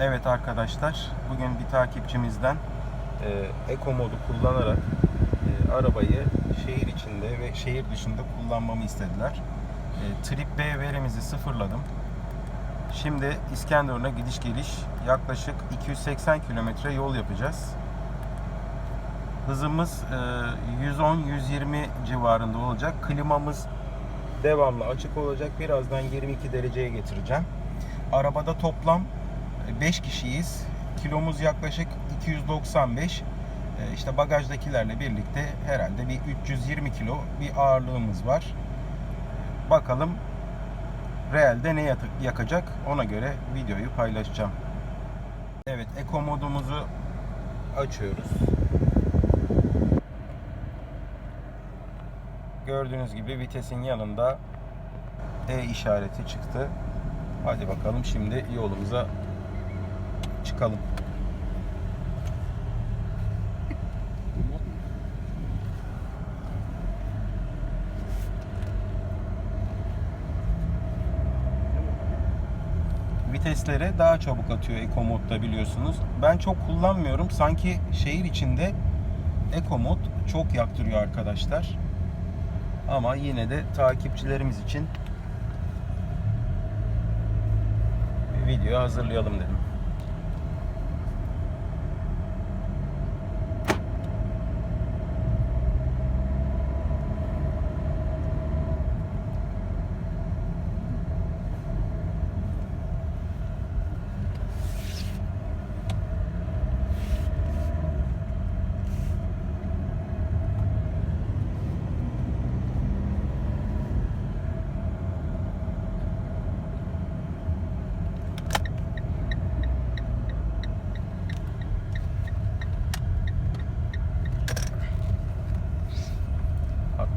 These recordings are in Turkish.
Evet arkadaşlar, bugün bir takipçimizden e, Eco modu kullanarak e, arabayı şehir içinde ve şehir dışında kullanmamı istediler. E, Trip B verimizi sıfırladım. Şimdi İskenderun'a gidiş geliş yaklaşık 280 kilometre yol yapacağız. Hızımız e, 110-120 civarında olacak. Klimamız devamlı açık olacak. Birazdan 22 dereceye getireceğim. Arabada toplam 5 kişiyiz. Kilomuz yaklaşık 295. Ee, İşte bagajdakilerle birlikte herhalde bir 320 kilo bir ağırlığımız var. Bakalım realde ne yak- yakacak ona göre videoyu paylaşacağım. Evet, Eco modumuzu açıyoruz. Gördüğünüz gibi vitesin yanında E işareti çıktı. Hadi bakalım şimdi yolumuza çıkalım. Vitesleri daha çabuk atıyor Eco modda biliyorsunuz. Ben çok kullanmıyorum. Sanki şehir içinde Eco mod çok yaktırıyor arkadaşlar. Ama yine de takipçilerimiz için video hazırlayalım dedim.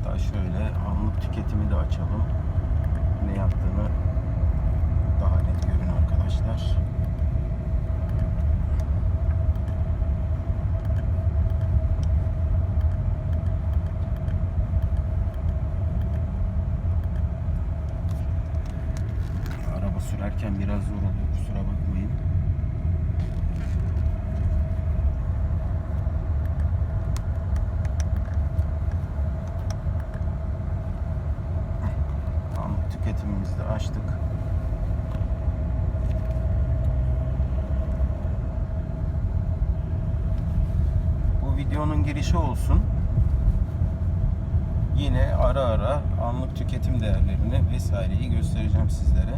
Hatta şöyle anlık tüketimi de açalım. Ne yaptığını daha net görün arkadaşlar. Araba sürerken biraz zor oluyor kusura bakmayın. Anlık tüketimimizi de açtık. Bu videonun girişi olsun. Yine ara ara anlık tüketim değerlerini vesaireyi göstereceğim sizlere.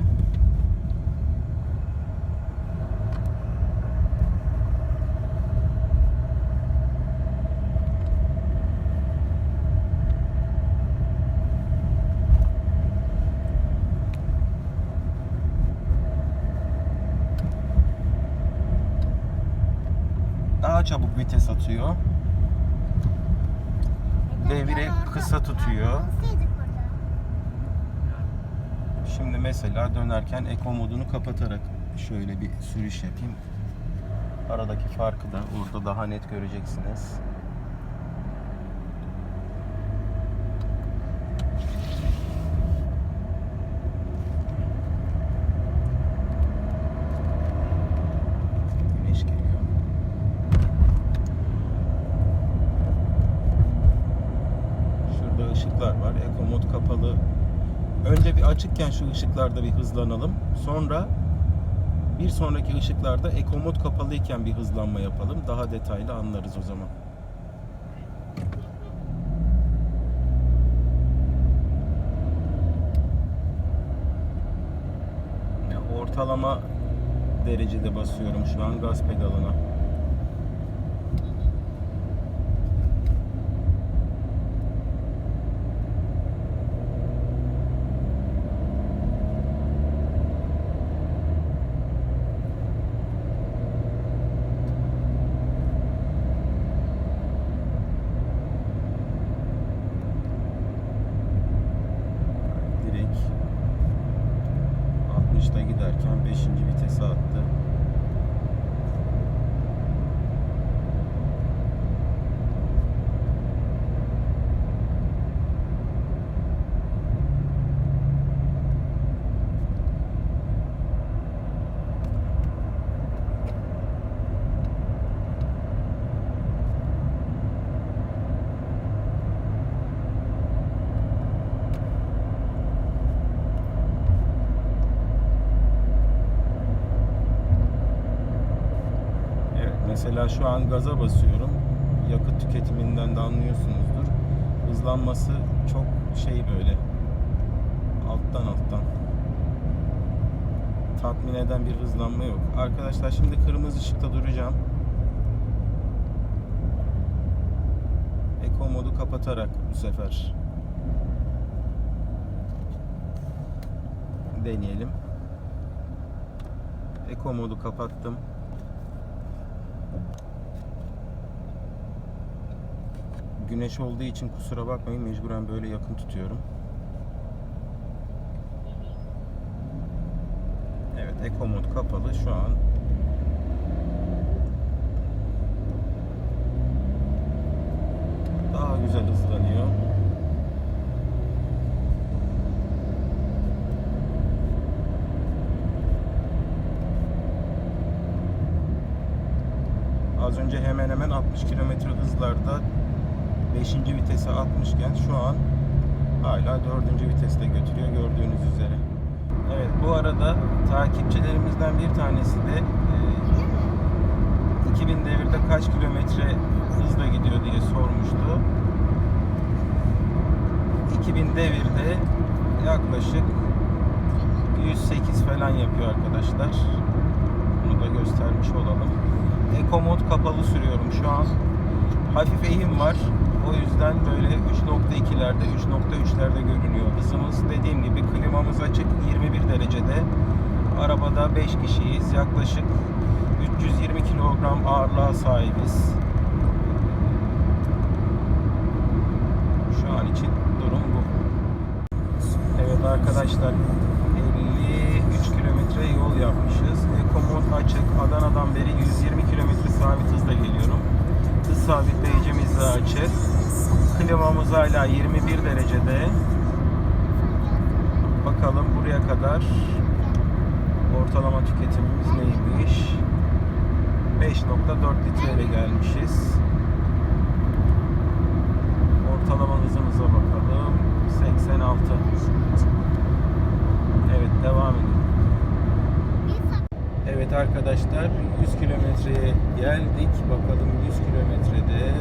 Daha çabuk vites atıyor. Devri kısa tutuyor. Şimdi mesela dönerken Eco modunu kapatarak şöyle bir sürüş yapayım. Aradaki farkı da orada daha net göreceksiniz. Güneş geliyor. Şurada ışıklar var. Eco mod kapalı. Önce bir açıkken şu ışıklarda bir hızlanalım. Sonra bir sonraki ışıklarda Eco mod kapalıyken bir hızlanma yapalım. Daha detaylı anlarız o zaman. Ortalama derecede basıyorum şu an gaz pedalına. Mesela şu an gaza basıyorum. Yakıt tüketiminden de anlıyorsunuzdur. Hızlanması çok şey böyle. Alttan alttan. Tatmin eden bir hızlanma yok. Arkadaşlar şimdi kırmızı ışıkta duracağım. Eko modu kapatarak bu sefer deneyelim. Eko modu kapattım. Güneş olduğu için kusura bakmayın mecburen böyle yakın tutuyorum. Evet Eko mod kapalı şu an. Daha güzel hızlanıyor. Az önce hemen hemen 60 km hızlarda 5. vitese atmışken şu an hala 4. viteste götürüyor gördüğünüz üzere. Evet bu arada takipçilerimizden bir tanesi de e, 2000 devirde kaç kilometre hızla gidiyor diye sormuştu. 2000 devirde yaklaşık 108 falan yapıyor arkadaşlar. Bunu da göstermiş olalım. Eco mod kapalı sürüyorum şu an. Hafif eğim var. O yüzden böyle 3.2'lerde, 3.3'lerde görünüyor. Hızımız dediğim gibi klimamız açık 21 derecede. Arabada 5 kişiyiz. Yaklaşık 320 kilogram ağırlığa sahibiz. Şu an için durum bu. Evet arkadaşlar 53 kilometre yol yapmışız. Eko mod açık. Adana'dan beri 120 kilometre sabit hızla geliyorum. Hız sabitleyicimiz de açık. Klimamız hala 21 derecede. Bakalım buraya kadar ortalama tüketimimiz neymiş? 5.4 litreyle gelmişiz. Ortalama hızımıza bakalım. 86. Evet devam edelim. Evet arkadaşlar 100 kilometreye geldik. Bakalım 100 kilometrede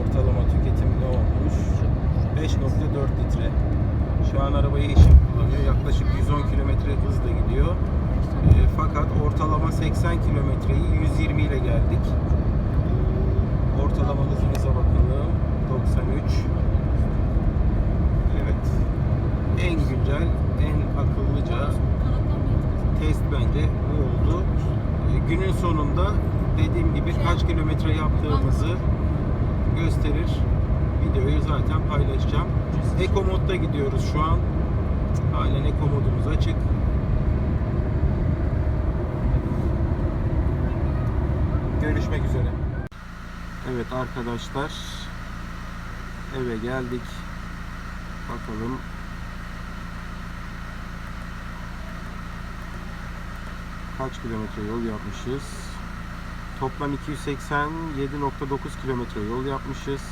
ortalama tüketim ne olmuş? 5.4 litre. Şu an arabayı eşim kullanıyor. Yaklaşık 110 kilometre hızla gidiyor. E, fakat ortalama 80 kilometreyi 120 ile geldik. Ortalama hızımıza bakalım. 93. Evet. En güncel, en akıllıca test bence bu oldu. E, Günün sonunda dediğim gibi kaç kilometre yaptığımızı gösterir. Videoyu zaten paylaşacağım. Eko modda gidiyoruz şu an. Halen eko modumuz açık. Görüşmek üzere. Evet arkadaşlar. Eve geldik. Bakalım kaç kilometre yol yapmışız. Toplam 287.9 kilometre yol yapmışız.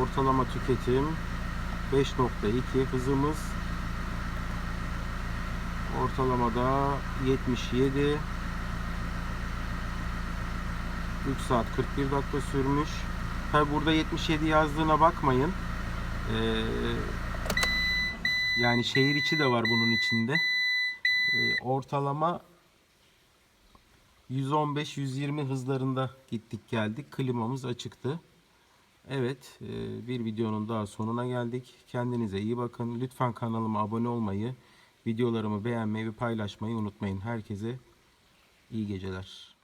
Ortalama tüketim 5.2 hızımız ortalamada 77 3 saat 41 dakika sürmüş. Tabi burada 77 yazdığına bakmayın. Ee, yani şehir içi de var bunun içinde. Ee, ortalama 115-120 hızlarında gittik geldik. Klimamız açıktı. Evet e, bir videonun daha sonuna geldik. Kendinize iyi bakın. Lütfen kanalıma abone olmayı, videolarımı beğenmeyi ve paylaşmayı unutmayın. Herkese iyi geceler.